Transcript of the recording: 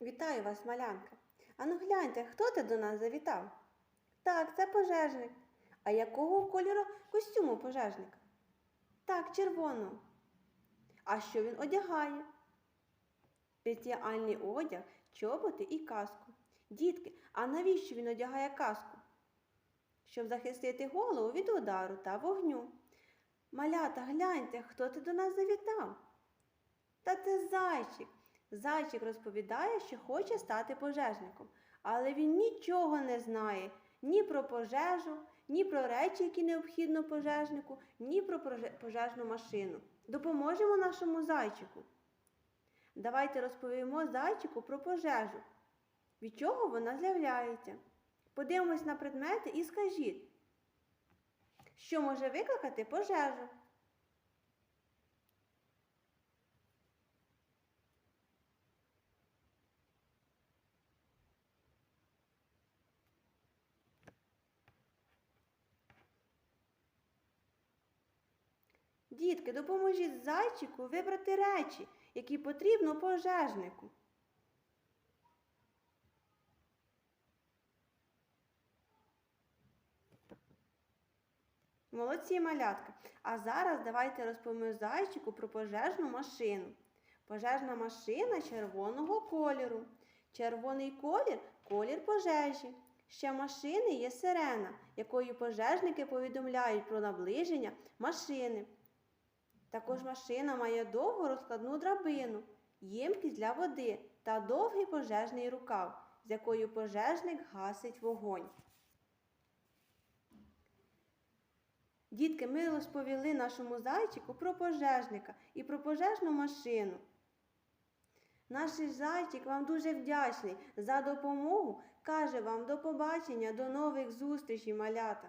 Вітаю вас, малянка. Ану гляньте, хто ти до нас завітав? Так, це пожежник. А якого кольору костюму пожежника? Так, червоного. А що він одягає? Спеціальний одяг, чоботи і каску. Дітки, а навіщо він одягає каску? Щоб захистити голову від удару та вогню. Малята, гляньте, хто ти до нас завітав? Та це зайчик. Зайчик розповідає, що хоче стати пожежником, але він нічого не знає ні про пожежу, ні про речі, які необхідно пожежнику, ні про пожежну машину. Допоможемо нашому зайчику. Давайте розповімо зайчику про пожежу. Від чого вона з'являється? Подивимось на предмети і скажіть, що може викликати пожежу? Дітки, допоможіть зайчику вибрати речі, які потрібно пожежнику. Молодці малятка. А зараз давайте розповімо зайчику про пожежну машину. Пожежна машина червоного кольору. Червоний колір колір пожежі. Ще машини є сирена, якою пожежники повідомляють про наближення машини. Також машина має довгу розкладну драбину, ємкість для води та довгий пожежний рукав, з якою пожежник гасить вогонь. Дітки, ми розповіли нашому зайчику про пожежника і про пожежну машину. Наш зайчик вам дуже вдячний за допомогу. Каже вам до побачення, до нових зустрічей, малята.